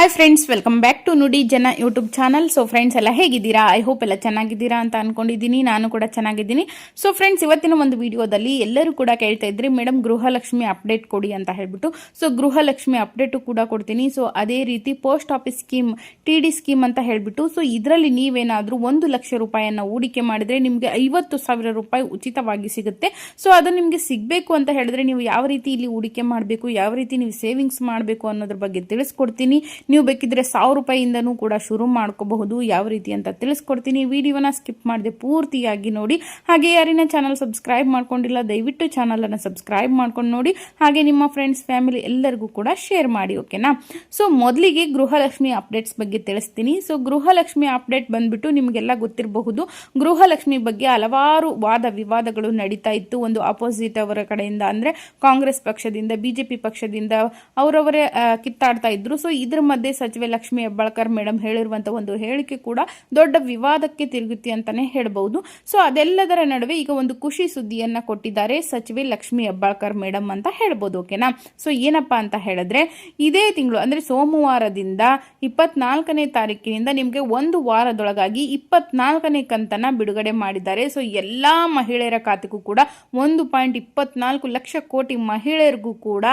Hi friends welcome back to Nudi Jana YouTube channel so friends ಎಲ್ಲ ಹೇಗಿದ್ದೀರಾ? I hope ಎಲ್ಲ ಚೆನ್ನಾಗಿದ್ದೀರಾ ಅಂತ ಅನ್ಕೊಂಡಿದ್ದೀನಿ. ನಾನು ಕೂಡ ಚೆನ್ನಾಗಿದ್ದೀನಿ. ಸೊ ಫ್ರೆಂಡ್ಸ್ ಇವತ್ತಿನ ಒಂದು ವಿಡಿಯೋದಲ್ಲಿ ಎಲ್ಲರೂ ಕೂಡ ಕೇಳ್ತಾ ಇದ್ರಿ ಮೇಡಮ್ ಗೃಹಲಕ್ಷ್ಮಿ ಅಪ್ಡೇಟ್ ಕೊಡಿ ಅಂತ ಹೇಳ್ಬಿಟ್ಟು. ಸೊ ಗೃಹಲಕ್ಷ್ಮಿ ಅಪ್ಡೇಟು ಕೂಡ ಕೊಡ್ತೀನಿ. ಸೊ ಅದೇ ರೀತಿ post office scheme T D scheme ಅಂತ ಹೇಳ್ಬಿಟ್ಟು. ಸೊ ಇದರಲ್ಲಿ ನೀವೇನಾದರೂ ಒಂದು ಲಕ್ಷ ರೂಪಾಯಿಯನ್ನು ಹೂಡಿಕೆ ಮಾಡಿದ್ರೆ ನಿಮಗೆ ಐವತ್ತು ಸಾವಿರ ರೂಪಾಯಿ ಉಚಿತವಾಗಿ ಸಿಗುತ್ತೆ. ಸೊ ಅದು ನಿಮಗೆ ಸಿಗಬೇಕು ಅಂತ ಹೇಳಿದ್ರೆ ನೀವು ಯಾವ ರೀತಿ ಇಲ್ಲಿ ಹೂಡಿಕೆ ಮಾಡಬೇಕು, ಯಾವ ರೀತಿ ನೀವು ಸೇವಿಂಗ್ಸ್ ಮಾಡಬೇಕು ಅನ್ನೋದ್ರ ಬಗ್ಗೆ ತಿಳಿಸ್ಕೊಡ್ತೀನಿ. ನೀವು ಬೇಕಿದ್ರೆ ಸಾವಿರ ರೂಪಾಯಿಯಿಂದನೂ ಕೂಡ ಶುರು ಮಾಡ್ಕೋಬಹುದು. ಯಾವ ರೀತಿ ಅಂತ ತಿಳಿಸ್ಕೊಡ್ತೀನಿ. ವಿಡಿಯೋನ ಸ್ಕಿಪ್ ಮಾಡದೆ ಪೂರ್ತಿಯಾಗಿ ನೋಡಿ. ಹಾಗೆ ಯಾರಿನ ಚಾನಲ್ ಸಬ್ಸ್ಕ್ರೈಬ್ ಮಾಡ್ಕೊಂಡಿಲ್ಲ, ದಯವಿಟ್ಟು ಚಾನಲನ್ನು ಸಬ್ಸ್ಕ್ರೈಬ್ ಮಾಡ್ಕೊಂಡು ನೋಡಿ. ಹಾಗೆ ನಿಮ್ಮ ಫ್ರೆಂಡ್ಸ್ ಫ್ಯಾಮಿಲಿ ಎಲ್ಲರಿಗೂ ಕೂಡ ಶೇರ್ ಮಾಡಿ ಓಕೆನಾ ಸೊ ಮೊದಲಿಗೆ ಗೃಹಲಕ್ಷ್ಮಿ ಅಪ್ಡೇಟ್ಸ್ ಬಗ್ಗೆ ತಿಳಿಸ್ತೀನಿ. ಸೊ ಗೃಹಲಕ್ಷ್ಮಿ ಅಪ್ಡೇಟ್ ಬಂದ್ಬಿಟ್ಟು ನಿಮಗೆಲ್ಲ ಗೊತ್ತಿರಬಹುದು. ಗೃಹಲಕ್ಷ್ಮಿ ಬಗ್ಗೆ ಹಲವಾರು ವಾದ ವಿವಾದಗಳು ನಡೀತಾ ಇತ್ತು. ಒಂದು ಅಪೋಸಿಟ್ ಅವರ ಕಡೆಯಿಂದ ಅಂದರೆ ಕಾಂಗ್ರೆಸ್ ಪಕ್ಷದಿಂದ ಬಿಜೆಪಿ ಪಕ್ಷದಿಂದ ಅವರವರೇ ಕಿತ್ತಾಡ್ತಾ ಇದ್ರು. ಸೊ ಇದ್ರ ಸಚಿವೆ ಲಕ್ಷ್ಮಿ ಹೆಬ್ಬಾಳ್ಕರ್ ಮೇಡಮ್ ಹೇಳಿರುವಂತ ಒಂದು ಹೇಳಿಕೆ ಕೂಡ ದೊಡ್ಡ ವಿವಾದಕ್ಕೆ ತಿರುಗುತ್ತೆ ಅಂತಾನೆ ಹೇಳಬಹುದು. ಸೊ ಅದೆಲ್ಲದರ ನಡುವೆ ಈಗ ಒಂದು ಖುಷಿ ಸುದ್ದಿಯನ್ನ ಕೊಟ್ಟಿದ್ದಾರೆ ಸಚಿವೆ ಲಕ್ಷ್ಮಿ ಹೆಬ್ಬಾಳ್ಕರ್ ಮೇಡಮ್ ಅಂತ ಹೇಳ್ಬೋದು ಓಕೆನಾ? ಸೊ ಏನಪ್ಪಾ ಅಂತ ಹೇಳಿದ್ರೆ, ಇದೇ ತಿಂಗಳು, ಅಂದ್ರೆ ಸೋಮವಾರದಿಂದ ಇಪ್ಪತ್ನಾಲ್ಕನೇ ತಾರೀಕಿನಿಂದ ನಿಮಗೆ ಒಂದು ವಾರದೊಳಗಾಗಿ ಇಪ್ಪತ್ನಾಲ್ಕನೇ ಕಂತನ್ನ ಬಿಡುಗಡೆ ಮಾಡಿದ್ದಾರೆ. ಸೊ ಎಲ್ಲಾ ಮಹಿಳೆಯರ ಖಾತೆಗೂ ಕೂಡ ಒಂದು ಪಾಯಿಂಟ್ ಇಪ್ಪತ್ನಾಲ್ಕು ಲಕ್ಷ ಕೋಟಿ ಮಹಿಳೆಯರಿಗೂ ಕೂಡ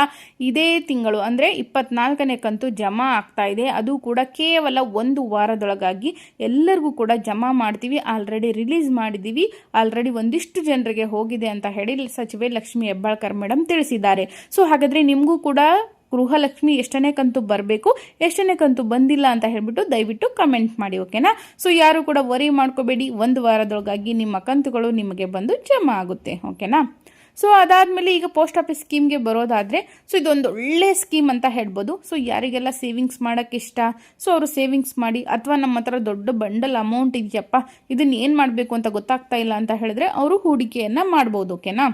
ಇದೇ ತಿಂಗಳು, ಅಂದ್ರೆ ಇಪ್ಪತ್ನಾಲ್ಕನೇ ಕಂತು ಜಮಾ ಆಗ್ತಾ ಇದೆ. ಅದು ಕೂಡ ಕೇವಲ ಒಂದು ವಾರದೊಳಗಾಗಿ ಎಲ್ಲರಿಗೂ ಕೂಡ ಜಮಾ ಮಾಡ್ತೀವಿ. ಆಲ್ರೆಡಿ ರಿಲೀಸ್ ಮಾಡಿದ್ದೀವಿ. ಆಲ್ರೆಡಿ ಒಂದಿಷ್ಟು ಜನರಿಗೆ ಹೋಗಿದೆ ಅಂತ ಹೇಳಿ ಸಚಿವೆ ಲಕ್ಷ್ಮಿ ಹೆಬ್ಬಾಳ್ಕರ್ ಮೇಡಮ್ ತಿಳಿಸಿದ್ದಾರೆ. ಸೊ ಹಾಗಾದ್ರೆ ನಿಮಗೂ ಕೂಡ ಗೃಹಲಕ್ಷ್ಮಿ ಎಷ್ಟನೇ ಕಂತು ಬರಬೇಕು, ಎಷ್ಟನೇ ಕಂತು ಬಂದಿಲ್ಲ ಅಂತ ಹೇಳ್ಬಿಟ್ಟು ದಯವಿಟ್ಟು ಕಮೆಂಟ್ ಮಾಡಿ, ಓಕೆನಾ? ಸೊ ಯಾರು ಕೂಡ ವರಿ ಮಾಡ್ಕೋಬೇಡಿ. ಒಂದು ವಾರದೊಳಗಾಗಿ ನಿಮ್ಮ ಕಂತುಗಳು ನಿಮಗೆ ಬಂದು ಜಮಾ ಆಗುತ್ತೆ, ಓಕೆನಾ? ಸೊ ಅದಾದಮೇಲೆ ಈಗ ಪೋಸ್ಟ್ ಆಫೀಸ್ ಸ್ಕೀಮ್ಗೆ ಬರೋದಾದರೆ ಸೊ ಇದೊಂದು ಒಳ್ಳೆ ಸ್ಕೀಮ್ ಅಂತ ಹೇಳ್ಬೋದು. ಸೊ ಯಾರಿಗೆಲ್ಲ ಸೇವಿಂಗ್ಸ್ ಮಾಡೋಕ್ಕೆ ಇಷ್ಟ? ಸೊ ಅವರು ಸೇವಿಂಗ್ಸ್ ಮಾಡಿ, ಅಥವಾ ನಮ್ಮ ಹತ್ರ ದೊಡ್ಡ ಬಂಡಲ್ ಅಮೌಂಟ್ ಇದೆಯಪ್ಪ ಇದನ್ನ ಏನು ಮಾಡಬೇಕು ಅಂತ ಗೊತ್ತಾಗ್ತಾ ಇಲ್ಲ ಅಂತ ಹೇಳಿದ್ರೆ, ಅವರು ಹೂಡಿಕೆಯನ್ನು ಮಾಡ್ಬೋದು ಓಕೆನಾ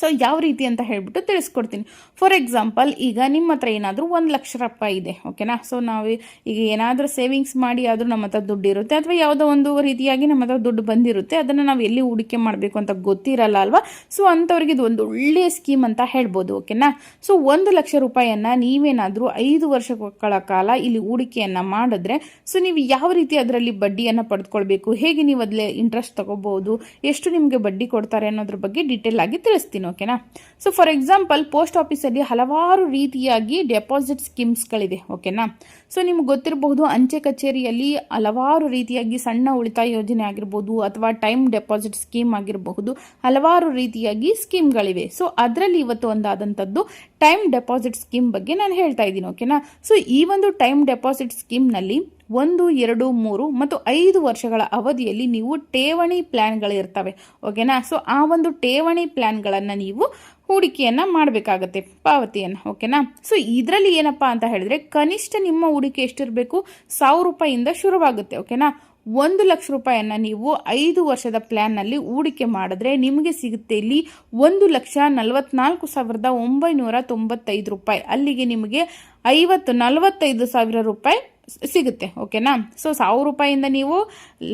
ಸೊ ಯಾವ ರೀತಿ ಅಂತ ಹೇಳ್ಬಿಟ್ಟು ತಿಳಿಸ್ಕೊಡ್ತೀನಿ. ಫಾರ್ ಎಕ್ಸಾಂಪಲ್ ಈಗ ನಿಮ್ಮ ಹತ್ರ ಏನಾದರೂ ಒಂದು ಲಕ್ಷ ರೂಪಾಯಿ ಇದೆ ಓಕೆನಾ ಸೊ ನಾವು ಈಗ ಏನಾದರೂ ಸೇವಿಂಗ್ಸ್ ಮಾಡಿ ಆದರೂ ನಮ್ಮ ಹತ್ರ ದುಡ್ಡು ಇರುತ್ತೆ, ಅಥವಾ ಯಾವುದೋ ಒಂದು ರೀತಿಯಾಗಿ ನಮ್ಮ ಹತ್ರ ದುಡ್ಡು ಬಂದಿರುತ್ತೆ, ಅದನ್ನು ನಾವು ಎಲ್ಲಿ ಹೂಡಿಕೆ ಮಾಡಬೇಕು ಅಂತ ಗೊತ್ತಿರಲ್ಲ ಅಲ್ವಾ? ಸೊ ಅಂಥವ್ರಿಗೆ ಇದು ಒಂದು ಒಳ್ಳೆಯ ಸ್ಕೀಮ್ ಅಂತ ಹೇಳ್ಬೋದು ಓಕೆನಾ ಸೊ ಒಂದು ಲಕ್ಷ ರೂಪಾಯಿಯನ್ನು ನೀವೇನಾದರೂ ಐದು ವರ್ಷಗಳ ಕಾಲ ಇಲ್ಲಿ ಹೂಡಿಕೆಯನ್ನು ಮಾಡಿದ್ರೆ ಸೊ ನೀವು ಯಾವ ರೀತಿ ಅದರಲ್ಲಿ ಬಡ್ಡಿಯನ್ನು ಪಡೆದುಕೊಳ್ಬೇಕು, ಹೇಗೆ ನೀವು ಅದರಲ್ಲಿ ಇಂಟ್ರೆಸ್ಟ್ ತಗೋಬಹುದು, ಎಷ್ಟು ನಿಮಗೆ ಬಡ್ಡಿ ಕೊಡ್ತಾರೆ ಅನ್ನೋದ್ರ ಬಗ್ಗೆ ಡೀಟೇಲ್ ಆಗಿ ತಿಳಿಸ್ತೀನಿ. ಓಕೆನಾ ಸೊ ಫಾರ್ ಎಕ್ಸಾಂಪಲ್ ಪೋಸ್ಟ್ ಆಫೀಸಲ್ಲಿ ಹಲವಾರು ರೀತಿಯಾಗಿ ಡೆಪಾಸಿಟ್ ಸ್ಕೀಮ್ಸ್ಗಳಿದೆ ಓಕೆನಾ ಸೊ ನಿಮ್ಗೆ ಗೊತ್ತಿರಬಹುದು, ಅಂಚೆ ಕಚೇರಿಯಲ್ಲಿ ಹಲವಾರು ರೀತಿಯಾಗಿ ಸಣ್ಣ ಉಳಿತಾಯ ಯೋಜನೆ ಆಗಿರ್ಬೋದು ಅಥವಾ ಟೈಮ್ ಡೆಪಾಸಿಟ್ ಸ್ಕೀಮ್ ಆಗಿರಬಹುದು, ಹಲವಾರು ರೀತಿಯಾಗಿ ಸ್ಕೀಮ್ಗಳಿವೆ ಸೊ ಅದರಲ್ಲಿ ಇವತ್ತು ಒಂದಾದಂಥದ್ದು ಟೈಮ್ ಡೆಪಾಸಿಟ್ ಸ್ಕೀಮ್ ಬಗ್ಗೆ ನಾನು ಹೇಳ್ತಾ ಇದ್ದೀನಿ ಓಕೆನಾ ಸೊ ಈ ಒಂದು ಟೈಮ್ ಡೆಪಾಸಿಟ್ ಸ್ಕೀಮ್ನಲ್ಲಿ ಒಂದು, ಎರಡು, ಮೂರು ಮತ್ತು ಐದು ವರ್ಷಗಳ ಅವಧಿಯಲ್ಲಿ ನೀವು ಠೇವಣಿ ಪ್ಲ್ಯಾನ್ಗಳಿರ್ತವೆ ಓಕೆನಾ? ಸೊ ಆ ಒಂದು ಠೇವಣಿ ಪ್ಲ್ಯಾನ್ಗಳನ್ನು ನೀವು ಹೂಡಿಕೆಯನ್ನು ಮಾಡಬೇಕಾಗತ್ತೆ, ಪಾವತಿಯನ್ನು. ಓಕೆನಾ? ಸೊ ಇದರಲ್ಲಿ ಏನಪ್ಪಾ ಅಂತ ಹೇಳಿದ್ರೆ ಕನಿಷ್ಠ ನಿಮ್ಮ ಹೂಡಿಕೆ ಎಷ್ಟಿರಬೇಕು? ಸಾವಿರ ರೂಪಾಯಿಯಿಂದ ಶುರುವಾಗುತ್ತೆ. ಓಕೆನಾ? ಒಂದು ಲಕ್ಷ ರೂಪಾಯಿಯನ್ನು ನೀವು ಐದು ವರ್ಷದ ಪ್ಲ್ಯಾನ್ನಲ್ಲಿ ಹೂಡಿಕೆ ಮಾಡಿದ್ರೆ ನಿಮಗೆ ಸಿಗುತ್ತೆ ಇಲ್ಲಿ ಒಂದು ಲಕ್ಷ ನಲವತ್ನಾಲ್ಕು ಸಾವಿರದ ಒಂಬೈನೂರ ತೊಂಬತ್ತೈದು ರೂಪಾಯಿ. ಅಲ್ಲಿಗೆ ನಿಮಗೆ ಐವತ್ತು, ನಲವತ್ತೈದು ಸಾವಿರ ರೂಪಾಯಿ ಸಿಗುತ್ತೆ ಓಕೆನಾ ಸೊ ಸಾವಿರ ರೂಪಾಯಿಂದ ನೀವು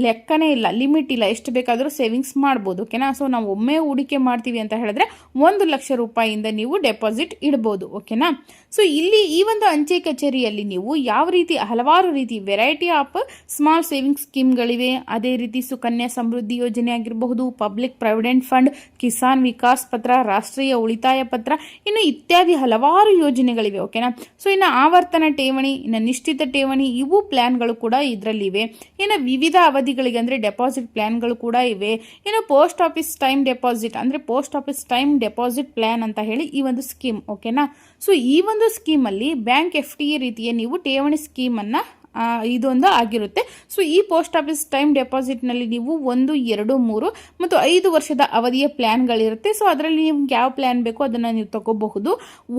ಲೆಕ್ಕನೇ ಇಲ್ಲ, ಲಿಮಿಟ್ ಇಲ್ಲ, ಎಷ್ಟು ಬೇಕಾದರೂ ಸೇವಿಂಗ್ಸ್ ಮಾಡ್ಬೋದು ಓಕೆನಾ ಸೊ ನಾವು ಒಮ್ಮೆ ಹೂಡಿಕೆ ಮಾಡ್ತೀವಿ ಅಂತ ಹೇಳಿದ್ರೆ ಒಂದು ಲಕ್ಷ ರೂಪಾಯಿಯಿಂದ ನೀವು ಡೆಪಾಸಿಟ್ ಇಡ್ಬೋದು ಓಕೆನಾ ಸೊ ಇಲ್ಲಿ ಈ ಒಂದು ಅಂಚೆ ಕಚೇರಿಯಲ್ಲಿ ನೀವು ಯಾವ ರೀತಿ, ಹಲವಾರು ರೀತಿ ವೆರೈಟಿ ಆಫ್ ಸ್ಮಾಲ್ ಸೇವಿಂಗ್ಸ್ ಸ್ಕೀಮ್ಗಳಿವೆ, ಅದೇ ರೀತಿ ಸುಕನ್ಯಾ ಸಮೃದ್ಧಿ ಯೋಜನೆ ಆಗಿರಬಹುದು public provident fund Kisan Vikas Patra, ರಾಷ್ಟ್ರೀಯ ಉಳಿತಾಯ ಪತ್ರ, ಇನ್ನು ಇತ್ಯಾದಿ ಹಲವಾರು ಯೋಜನೆಗಳಿವೆ ಓಕೆನಾ ಸೊ ಇನ್ನು ಆವರ್ತನ ಠೇವಣಿ, ಇನ್ನು ನಿಶ್ಚಿತ ಠೇವಣಿ ಇವು ಪ್ಲ್ಯಾನ್ಗಳು ಕೂಡ ಇದರಲ್ಲಿವೆ. ಇನ್ನು ವಿವಿಧ ಅವಧಿಗಳಿಗೆ ಅಂದರೆ ಡೆಪಾಸಿಟ್ ಪ್ಲ್ಯಾನ್ಗಳು ಕೂಡ ಇವೆ. ಇನ್ನು ಪೋಸ್ಟ್ ಆಫೀಸ್ ಟೈಮ್ ಡೆಪಾಸಿಟ್ ಅಂದರೆ post office time deposit plan ಅಂತ ಹೇಳಿ ಈ ಒಂದು ಸ್ಕೀಮ್, ಓಕೆನಾ? ಸೊ ಈ ಒಂದು ಸ್ಕೀಮಲ್ಲಿ ಬ್ಯಾಂಕ್ ಎಫ್ ಟಿ ರೀತಿಯ ನೀವು ಠೇವಣಿ ಸ್ಕೀಮನ್ನು ಇದೊಂದು ಆಗಿರುತ್ತೆ. ಸೊ ಈ ಪೋಸ್ಟ್ ಆಫೀಸ್ ಟೈಮ್ ಡೆಪಾಸಿಟ್ನಲ್ಲಿ ನೀವು ಒಂದು, ಎರಡು, ಮೂರು ಮತ್ತು ಐದು ವರ್ಷದ ಅವಧಿಯ ಪ್ಲ್ಯಾನ್ಗಳಿರುತ್ತೆ ಸೊ ಅದರಲ್ಲಿ ನಿಮ್ಗೆ ಯಾವ ಪ್ಲ್ಯಾನ್ ಬೇಕೋ ಅದನ್ನು ನೀವು ತಗೋಬಹುದು.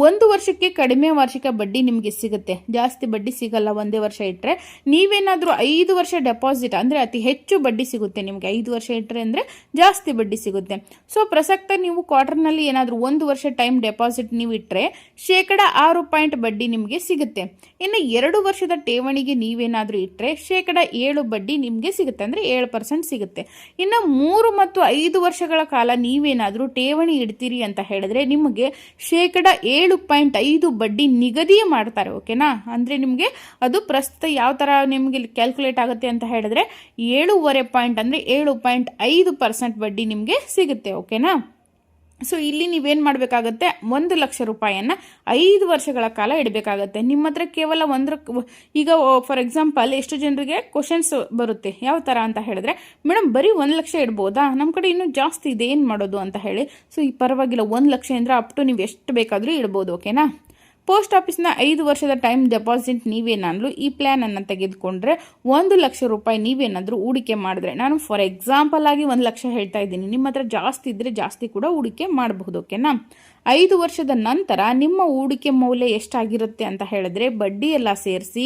ಒಂದು ವರ್ಷಕ್ಕೆ ಕಡಿಮೆ ವಾರ್ಷಿಕ ಬಡ್ಡಿ ನಿಮಗೆ ಸಿಗುತ್ತೆ. ಜಾಸ್ತಿ ಬಡ್ಡಿ ಸಿಗಲ್ಲ, ಒಂದೇ ವರ್ಷ ಇಟ್ಟರೆ ನೀವೇನಾದರೂ ಐದು ವರ್ಷ ಡೆಪಾಸಿಟ್ ಅಂದರೆ ಅತಿ ಹೆಚ್ಚು ಬಡ್ಡಿ ಸಿಗುತ್ತೆ ನಿಮಗೆ. ಐದು ವರ್ಷ ಇಟ್ಟರೆ ಅಂದರೆ ಜಾಸ್ತಿ ಬಡ್ಡಿ ಸಿಗುತ್ತೆ. ಸೊ ಪ್ರಸಕ್ತ ನೀವು ಕ್ವಾರ್ಟರ್ನಲ್ಲಿ ಏನಾದರೂ ಒಂದು ವರ್ಷ ಟೈಮ್ ಡೆಪಾಸಿಟ್ ನೀವು ಇಟ್ಟರೆ ಶೇಕಡ ಆರು ಪಾಯಿಂಟ್ ಬಡ್ಡಿ ನಿಮಗೆ ಸಿಗುತ್ತೆ. ಇನ್ನು ಎರಡು ವರ್ಷದ ಠೇವಣಿಗೆ ನೀವೇನಾದರೂ ಇಟ್ಟರೆ ಶೇಕಡ ಏಳು ಬಡ್ಡಿ ನಿಮಗೆ ಸಿಗುತ್ತೆ, ಅಂದರೆ ಏಳು ಪರ್ಸೆಂಟ್ ಸಿಗುತ್ತೆ. ಇನ್ನು ಮೂರು ಮತ್ತು ಐದು ವರ್ಷಗಳ ಕಾಲ ನೀವೇನಾದರೂ ಠೇವಣಿ ಇಡ್ತೀರಿ ಅಂತ ಹೇಳಿದ್ರೆ ನಿಮಗೆ ಶೇಕಡ ಏಳು ಪಾಯಿಂಟ್ ಐದು ಬಡ್ಡಿ ನಿಗದಿ ಮಾಡ್ತಾರೆ, ಓಕೆನಾ? ಅಂದರೆ ನಿಮಗೆ ಅದು ಪ್ರಸ್ತುತ ಯಾವ ಥರ ನಿಮಗೆ ಕ್ಯಾಲ್ಕುಲೇಟ್ ಆಗುತ್ತೆ ಅಂತ ಹೇಳಿದ್ರೆ ಏಳೂವರೆ ಪಾಯಿಂಟ್ ಅಂದರೆ ಏಳು ಪಾಯಿಂಟ್ ಐದು ಪರ್ಸೆಂಟ್ ಬಡ್ಡಿ ನಿಮಗೆ ಸಿಗುತ್ತೆ, ಓಕೆನಾ? ಸೊ ಇಲ್ಲಿ ನೀವೇನು ಮಾಡಬೇಕಾಗತ್ತೆ? ಒಂದು ಲಕ್ಷ ರೂಪಾಯಿಯನ್ನು ಐದು ವರ್ಷಗಳ ಕಾಲ ಇಡಬೇಕಾಗತ್ತೆ. ನಿಮ್ಮ ಹತ್ರ ಕೇವಲ ಒಂದ್ರ ಈಗ ಫಾರ್ ಎಕ್ಸಾಂಪಲ್ ಎಷ್ಟು ಜನರಿಗೆ ಕ್ವಶನ್ಸ್ ಬರುತ್ತೆ? ಯಾವ ಥರ ಅಂತ ಹೇಳಿದ್ರೆ ಮೇಡಮ್ ಬರೀ ಒಂದು ಲಕ್ಷ ಇಡ್ಬೋದಾ? ನಮ್ಮ ಕಡೆ ಇನ್ನೂ ಜಾಸ್ತಿ ಇದೆ, ಏನು ಮಾಡೋದು ಅಂತ ಹೇಳಿ. ಸೊ ಈ ಪರವಾಗಿಲ್ಲ, ಒಂದು ಲಕ್ಷ ಅಂದರೆ ಅಪ್ ಟು ನೀವು ಎಷ್ಟು ಬೇಕಾದರೂ ಇಡ್ಬೋದು ಓಕೆನಾ ಪೋಸ್ಟ್ ಆಫೀಸ್ನ ಐದು ವರ್ಷದ ಟೈಮ್ ಡೆಪಾಸಿಟ್ ನೀವೇನಾದರೂ ಈ ಪ್ಲ್ಯಾನನ್ನು ತೆಗೆದುಕೊಂಡ್ರೆ ಒಂದು ಲಕ್ಷ ರೂಪಾಯಿ ನೀವೇನಾದರೂ ಹೂಡಿಕೆ ಮಾಡಿದ್ರೆ, ನಾನು ಫಾರ್ ಎಕ್ಸಾಂಪಲ್ ಆಗಿ ಒಂದು ಲಕ್ಷ ಹೇಳ್ತಾ ಇದ್ದೀನಿ. ನಿಮ್ಮ ಹತ್ರ ಜಾಸ್ತಿ ಇದ್ದರೆ ಜಾಸ್ತಿ ಕೂಡ ಹೂಡಿಕೆ ಮಾಡಬಹುದು, ಓಕೆನಾ? ಐದು ವರ್ಷದ ನಂತರ ನಿಮ್ಮ ಹೂಡಿಕೆ ಮೌಲ್ಯ ಎಷ್ಟಾಗಿರುತ್ತೆ ಅಂತ ಹೇಳಿದ್ರೆ ಬಡ್ಡಿ ಎಲ್ಲ ಸೇರಿಸಿ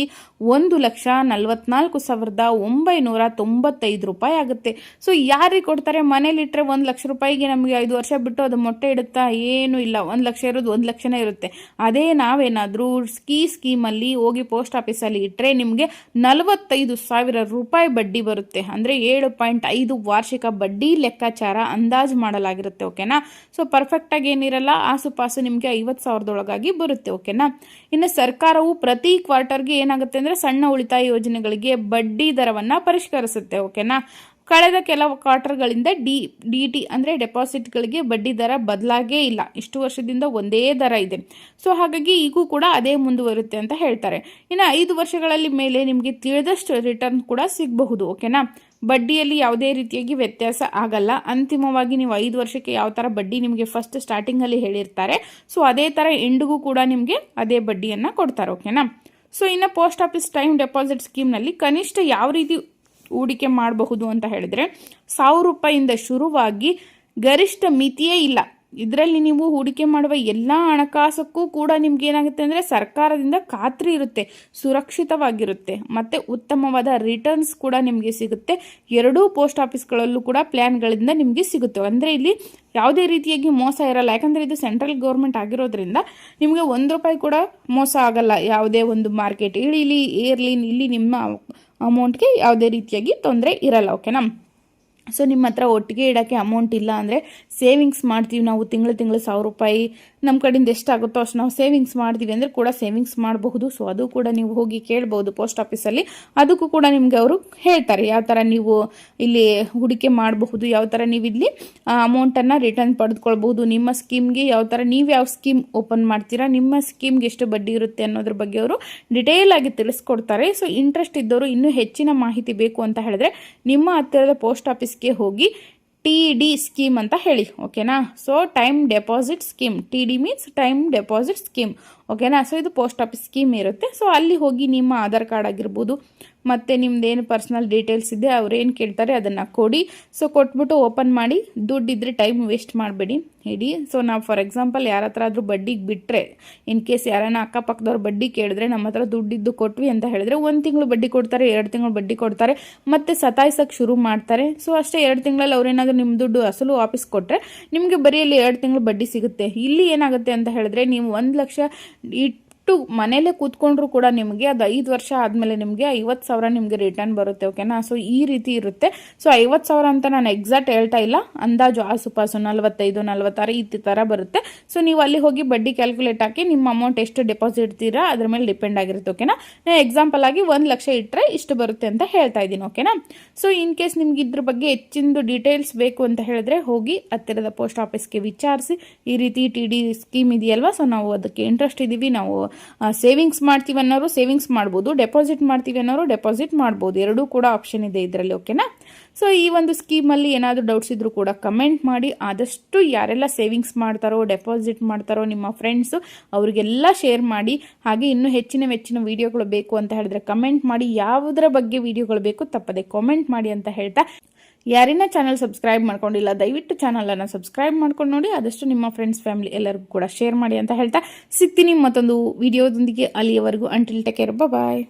ಒಂದು ಲಕ್ಷ ನಲ್ವತ್ನಾಲ್ಕು ಸಾವಿರದ ಒಂಬೈನೂರ ತೊಂಬತ್ತೈದು ರೂಪಾಯಿ ಆಗುತ್ತೆ. ಸೊ ಯಾರಿಗೆ ಕೊಡ್ತಾರೆ? ಮನೇಲಿಟ್ಟರೆ ಒಂದು ಲಕ್ಷ ರೂಪಾಯಿಗೆ ನಮಗೆ ಐದು ವರ್ಷ ಬಿಟ್ಟು ಅದು ಮೊಟ್ಟೆ ಇಡುತ್ತಾ? ಏನೂ ಇಲ್ಲ. ಒಂದು ಲಕ್ಷ ಇರೋದು ಒಂದು ಲಕ್ಷನೇ ಇರುತ್ತೆ. ಅದೇ ನಾವೇನಾದರೂ ಸ್ಕೀ ಸ್ಕೀಮಲ್ಲಿ ಹೋಗಿ ಪೋಸ್ಟ್ ಆಫೀಸಲ್ಲಿ ಇಟ್ಟರೆ ನಿಮಗೆ ನಲವತ್ತೈದು ಸಾವಿರ ರೂಪಾಯಿ ಬಡ್ಡಿ ಬರುತ್ತೆ. ಅಂದರೆ ಏಳು ಪಾಯಿಂಟ್ ಐದು ವಾರ್ಷಿಕ ಬಡ್ಡಿ ಲೆಕ್ಕಾಚಾರ ಅಂದಾಜು ಮಾಡಲಾಗಿರುತ್ತೆ, ಓಕೆನಾ? ಸೊ ಪರ್ಫೆಕ್ಟಾಗಿ ಏನಿರಲ್ಲ, ಆಸುಪಾಸು ನಿಮಗೆ ಐವತ್ತು ಸಾವಿರದೊಳಗಾಗಿ ಬರುತ್ತೆ, ಓಕೆನಾ? ಇನ್ನು ಸರ್ಕಾರವು ಪ್ರತಿ ಕ್ವಾರ್ಟರ್ಗೆ ಏನಾಗುತ್ತೆ ಅಂದರೆ ಸಣ್ಣ ಉಳಿತಾಯ ಯೋಜನೆಗಳಿಗೆ ಬಡ್ಡಿ ದರವನ್ನು ಪರಿಷ್ಕರಿಸುತ್ತೆ, ಓಕೆನಾ? ಕಳೆದ ಕೆಲವು ಕ್ವಾರ್ಟರ್ಗಳಿಂದ ಡಿ ಡಿ ಟಿ ಅಂದರೆ ಡೆಪಾಸಿಟ್ಗಳಿಗೆ ಬಡ್ಡಿ ದರ ಬದಲಾಗೇ ಇಲ್ಲ. ಇಷ್ಟು ವರ್ಷದಿಂದ ಒಂದೇ ದರ ಇದೆ. ಸೊ, ಹಾಗಾಗಿ ಈಗೂ ಕೂಡ ಅದೇ ಮುಂದುವರುತ್ತೆ ಅಂತ ಹೇಳ್ತಾರೆ. ಇನ್ನು ಐದು ವರ್ಷಗಳಲ್ಲಿ ಮೇಲೆ ನಿಮಗೆ ತಿಳಿದಷ್ಟು ರಿಟರ್ನ್ ಕೂಡ ಸಿಗಬಹುದು, ಓಕೆನಾ? ಬಡ್ಡಿಯಲ್ಲಿ ಯಾವುದೇ ರೀತಿಯಾಗಿ ವ್ಯತ್ಯಾಸ ಆಗಲ್ಲ. ಅಂತಿಮವಾಗಿ ನೀವು ಐದು ವರ್ಷಕ್ಕೆ ಯಾವ ಥರ ಬಡ್ಡಿ ನಿಮಗೆ ಫಸ್ಟ್ ಸ್ಟಾರ್ಟಿಂಗಲ್ಲಿ ಹೇಳಿರ್ತಾರೆ, ಸೊ ಅದೇ ಥರ ಎಂಡಿಗೂ ಕೂಡ ನಿಮಗೆ ಅದೇ ಬಡ್ಡಿಯನ್ನು ಕೊಡ್ತಾರೆ, ಓಕೆನಾ? ಸೊ, ಇನ್ನು ಪೋಸ್ಟ್ ಆಫೀಸ್ ಟೈಮ್ ಡೆಪಾಸಿಟ್ ಸ್ಕೀಮ್ನಲ್ಲಿ ಕನಿಷ್ಠ ಯಾವ ರೀತಿ ಹೂಡಿಕೆ ಮಾಡಬಹುದು ಅಂತ ಹೇಳಿದ್ರೆ ಸಾವಿರ ರೂಪಾಯಿಂದ ಶುರುವಾಗಿ ಗರಿಷ್ಠ ಮಿತಿಯೇ ಇಲ್ಲ. ಇದರಲ್ಲಿ ನೀವು ಹೂಡಿಕೆ ಮಾಡುವ ಎಲ್ಲ ಹಣಕಾಸಕ್ಕೂ ಕೂಡ ನಿಮ್ಗೆ ಏನಾಗುತ್ತೆ ಅಂದರೆ ಸರ್ಕಾರದಿಂದ ಖಾತ್ರಿ ಇರುತ್ತೆ, ಸುರಕ್ಷಿತವಾಗಿರುತ್ತೆ. ಮತ್ತು ಉತ್ತಮವಾದ ರಿಟರ್ನ್ಸ್ ಕೂಡ ನಿಮಗೆ ಸಿಗುತ್ತೆ. ಎರಡೂ ಪೋಸ್ಟ್ ಆಫೀಸ್ಗಳಲ್ಲೂ ಕೂಡ ಪ್ಲ್ಯಾನ್ಗಳಿಂದ ನಿಮಗೆ ಸಿಗುತ್ತೆ. ಅಂದರೆ ಇಲ್ಲಿ ಯಾವುದೇ ರೀತಿಯಾಗಿ ಮೋಸ ಇರಲ್ಲ. ಯಾಕಂದರೆ ಇದು ಸೆಂಟ್ರಲ್ ಗೌರ್ಮೆಂಟ್ ಆಗಿರೋದ್ರಿಂದ ನಿಮಗೆ ಒಂದು ರೂಪಾಯಿ ಕೂಡ ಮೋಸ ಆಗಲ್ಲ. ಯಾವುದೇ ಒಂದು ಮಾರ್ಕೆಟ್ ಇಳಿಲಿ ಏರ್ಲಿ ಇಲ್ಲಿ ನಿಮ್ಮ ಅಮೌಂಟ್ಗೆ ಯಾವುದೇ ರೀತಿಯಾಗಿ ತೊಂದರೆ ಇರಲ್ಲ ಓಕೆನಾ ಸೊ ನಿಮ್ಮ ಹತ್ರ ಒಟ್ಟಿಗೆ ಇಡೋಕ್ಕೆ ಅಮೌಂಟ್ ಇಲ್ಲ ಅಂದರೆ ಸೇವಿಂಗ್ಸ್ ಮಾಡ್ತೀವಿ ನಾವು ತಿಂಗಳು ತಿಂಗಳು ಸಾವಿರ ರೂಪಾಯಿ ನಮ್ಮ ಕಡೆಯಿಂದ ಎಷ್ಟಾಗುತ್ತೋ ಅಷ್ಟು ನಾವು ಸೇವಿಂಗ್ಸ್ ಮಾಡ್ತೀವಿ ಅಂದರೆ ಕೂಡ ಸೇವಿಂಗ್ಸ್ ಮಾಡಬಹುದು. ಸೊ ಅದು ಕೂಡ ನೀವು ಹೋಗಿ ಕೇಳ್ಬೋದು ಪೋಸ್ಟ್ ಆಫೀಸಲ್ಲಿ ಅದಕ್ಕೂ ಕೂಡ ನಿಮಗೆ ಅವರು ಹೇಳ್ತಾರೆ ಯಾವ ಥರ ನೀವು ಇಲ್ಲಿ ಹೂಡಿಕೆ ಮಾಡಬಹುದು, ಯಾವ ಥರ ನೀವು ಇಲ್ಲಿ ಅಮೌಂಟನ್ನು ರಿಟರ್ನ್ ಪಡೆದುಕೊಳ್ಬಹುದು, ನಿಮ್ಮ ಸ್ಕೀಮ್ಗೆ ಯಾವ ಥರ ನೀವು ಯಾವ ಸ್ಕೀಮ್ ಓಪನ್ ಮಾಡ್ತೀರಾ, ನಿಮ್ಮ ಸ್ಕೀಮ್ಗೆ ಎಷ್ಟು ಬಡ್ಡಿ ಇರುತ್ತೆ ಅನ್ನೋದ್ರ ಬಗ್ಗೆ ಅವರು ಡಿಟೇಲ್ ಆಗಿ ತಿಳಿಸ್ಕೊಡ್ತಾರೆ. ಸೊ ಇಂಟ್ರೆಸ್ಟ್ ಇದ್ದವರು ಇನ್ನೂ ಹೆಚ್ಚಿನ ಮಾಹಿತಿ ಬೇಕು ಅಂತ ಹೇಳಿದ್ರೆ ನಿಮ್ಮ ಹತ್ತಿರದ ಪೋಸ್ಟ್ ಆಫೀಸ್ಗೆ ಹೋಗಿ ಟಿ ಡಿ ಸ್ಕೀಮ್ ಅಂತ ಹೇಳಿ ಓಕೆನಾ so time deposit scheme T D means time deposit scheme ಓಕೆನಾ? ಸೊ ಇದು ಪೋಸ್ಟ್ ಆಫೀಸ್ ಸ್ಕೀಮ್ ಇರುತ್ತೆ. ಸೊ ಅಲ್ಲಿ ಹೋಗಿ ನಿಮ್ಮ ಆಧಾರ್ ಕಾರ್ಡ್ ಆಗಿರ್ಬೋದು, ಮತ್ತು ನಿಮ್ಮದೇನು ಪರ್ಸ್ನಲ್ ಡೀಟೇಲ್ಸ್ ಇದೆ, ಅವ್ರು ಏನು ಕೇಳ್ತಾರೆ ಅದನ್ನು ಕೊಡಿ. ಸೊ ಕೊಟ್ಬಿಟ್ಟು ಓಪನ್ ಮಾಡಿ. ದುಡ್ಡಿದ್ರೆ ಟೈಮ್ ವೇಸ್ಟ್ ಮಾಡಬೇಡಿ. ಇಡಿ. ಸೊ ನಾವು ಫಾರ್ ಎಕ್ಸಾಂಪಲ್ ಯಾರ ಹತ್ರ ಆದರೂ ಬಡ್ಡಿಗೆ ಬಿಟ್ಟರೆ ಇನ್ ಕೇಸ್ ಯಾರನ್ನ ಅಕ್ಕಪಕ್ಕದವ್ರು ಬಡ್ಡಿ ಕೇಳಿದ್ರೆ ನಮ್ಮ ಹತ್ರ ದುಡ್ಡಿದ್ದು ಕೊಟ್ವಿ ಅಂತ ಹೇಳಿದ್ರೆ ಒಂದು ತಿಂಗಳು ಬಡ್ಡಿ ಕೊಡ್ತಾರೆ, ಎರಡು ತಿಂಗಳು ಬಡ್ಡಿ ಕೊಡ್ತಾರೆ, ಮತ್ತು ಸತಾಯಿಸೋಕ್ಕೆ ಶುರು ಮಾಡ್ತಾರೆ. ಸೊ ಅಷ್ಟೇ ಎರಡು ತಿಂಗಳಲ್ಲಿ ಅವರೇನಾದರೂ ನಿಮ್ಮ ದುಡ್ಡು ಅಸಲು ವಾಪಸ್ ಕೊಟ್ಟರೆ ನಿಮಗೆ ಬರೀ ಅಲ್ಲಿ ಎರಡು ತಿಂಗಳು ಬಡ್ಡಿ ಸಿಗುತ್ತೆ. ಇಲ್ಲಿ ಏನಾಗುತ್ತೆ ಅಂತ ಹೇಳಿದ್ರೆ, ನೀವು ಒಂದು ಲಕ್ಷ it ಇಟ್ಟು ಮನೇಲೆ ಕೂತ್ಕೊಂಡ್ರು ಕೂಡ ನಿಮಗೆ ಅದು ಐದು ವರ್ಷ ಆದಮೇಲೆ ನಿಮಗೆ ಐವತ್ತು ಸಾವಿರ ನಿಮಗೆ ರಿಟರ್ನ್ ಬರುತ್ತೆ ಓಕೆನಾ ಸೊ ಈ ರೀತಿ ಇರುತ್ತೆ. ಸೊ ಐವತ್ತು ಸಾವಿರ ಅಂತ ನಾನು ಎಕ್ಸಾಕ್ಟ್ ಹೇಳ್ತಾ ಇಲ್ಲ. ಅಂದಾಜು ಆಸುಪಾಸು ನಲ್ವತ್ತೈದು, ನಲ್ವತ್ತಾರು ಈ ಥರ ಬರುತ್ತೆ. ಸೊ ನೀವು ಅಲ್ಲಿ ಹೋಗಿ ಬಡ್ಡಿ ಕ್ಯಾಲ್ಕುಲೇಟ್ ಹಾಕಿ ನಿಮ್ಮ ಅಮೌಂಟ್ ಎಷ್ಟು ಡೆಪಾಸಿಟ್ ಇಡ್ತೀರಾ, ಅದ್ರ ಮೇಲೆ ಡಿಪೆಂಡ್ ಆಗಿರುತ್ತೆ ಓಕೆನಾ ನಾನು ಎಕ್ಸಾಂಪಲ್ ಆಗಿ ಒಂದು ಲಕ್ಷ ಇಟ್ಟರೆ ಇಷ್ಟು ಬರುತ್ತೆ ಅಂತ ಹೇಳ್ತಾ ಇದ್ದೀನಿ ಓಕೆನಾ ಸೊ ಇನ್ ಕೇಸ್ ನಿಮ್ಗೆ ಇದ್ರ ಬಗ್ಗೆ ಹೆಚ್ಚಿನ ಡೀಟೇಲ್ಸ್ ಬೇಕು ಅಂತ ಹೇಳಿದ್ರೆ ಹೋಗಿ ಹತ್ತಿರದ ಪೋಸ್ಟ್ ಆಫೀಸ್ಗೆ ವಿಚಾರಿಸಿ. ಈ ರೀತಿ ಟಿ ಡಿ ಸ್ಕೀಮ್ ಇದೆಯಲ್ವಾ? ಸೊ ನಾವು ಅದಕ್ಕೆ ಇಂಟ್ರೆಸ್ಟ್ ಇದ್ದೀವಿ ನಾವು ಸೇವಿಂಗ್ಸ್ ಮಾಡ್ತೀವಿ ಅನ್ನೋರು ಸೇವಿಂಗ್ಸ್ ಮಾಡ್ಬೋದು ಡೆಪಾಸಿಟ್ ಮಾಡ್ತೀವಿ ಅನ್ನೋರು ಡೆಪಾಸಿಟ್ ಮಾಡ್ಬೋದು. ಎರಡೂ ಕೂಡ ಆಪ್ಷನ್ ಇದೆ ಇದರಲ್ಲಿ ಓಕೆನಾ ಸೊ ಈ ಒಂದು ಸ್ಕೀಮಲ್ಲಿ ಏನಾದರೂ ಡೌಟ್ಸ್ ಇದ್ದರೂ ಕೂಡ ಕಮೆಂಟ್ ಮಾಡಿ. ಆದಷ್ಟು ಯಾರೆಲ್ಲ ಸೇವಿಂಗ್ಸ್ ಮಾಡ್ತಾರೋ ಡೆಪಾಸಿಟ್ ಮಾಡ್ತಾರೋ ನಿಮ್ಮ ಫ್ರೆಂಡ್ಸು ಅವರಿಗೆಲ್ಲ ಶೇರ್ ಮಾಡಿ. ಹಾಗೆ ಇನ್ನೂ ಹೆಚ್ಚಿನ ಹೆಚ್ಚಿನ ವಿಡಿಯೋಗಳು ಬೇಕು ಅಂತ ಹೇಳಿದ್ರೆ ಕಮೆಂಟ್ ಮಾಡಿ. ಯಾವುದರ ಬಗ್ಗೆ ವಿಡಿಯೋಗಳು ಬೇಕು ತಪ್ಪದೆ ಕಾಮೆಂಟ್ ಮಾಡಿ ಅಂತ ಹೇಳ್ತಾ ಯಾರಿನ ಚಾನಲ್ ಸಬ್ಸ್ಕ್ರೈಬ್ ಮಾಡ್ಕೊಂಡಿಲ್ಲ, ದಯವಿಟ್ಟು ಚಾನಲನ್ನು ಸಬ್ಸ್ಕ್ರೈಬ್ ಮಾಡ್ಕೊಂಡು ನೋಡಿ, ಆದಷ್ಟು ನಿಮ್ಮ ಫ್ರೆಂಡ್ಸ್ ಫ್ಯಾಮಿಲಿ ಎಲ್ಲರಿಗೂ ಕೂಡ ಶೇರ್ ಮಾಡಿ ಅಂತ ಹೇಳ್ತಾ ಸಿಗ್ತೀನಿ. ಮತ್ತೊಂದು ವಿಡಿಯೋದೊಂದಿಗೆ ಅಲ್ಲಿಯವರೆಗೂ. Until take care bye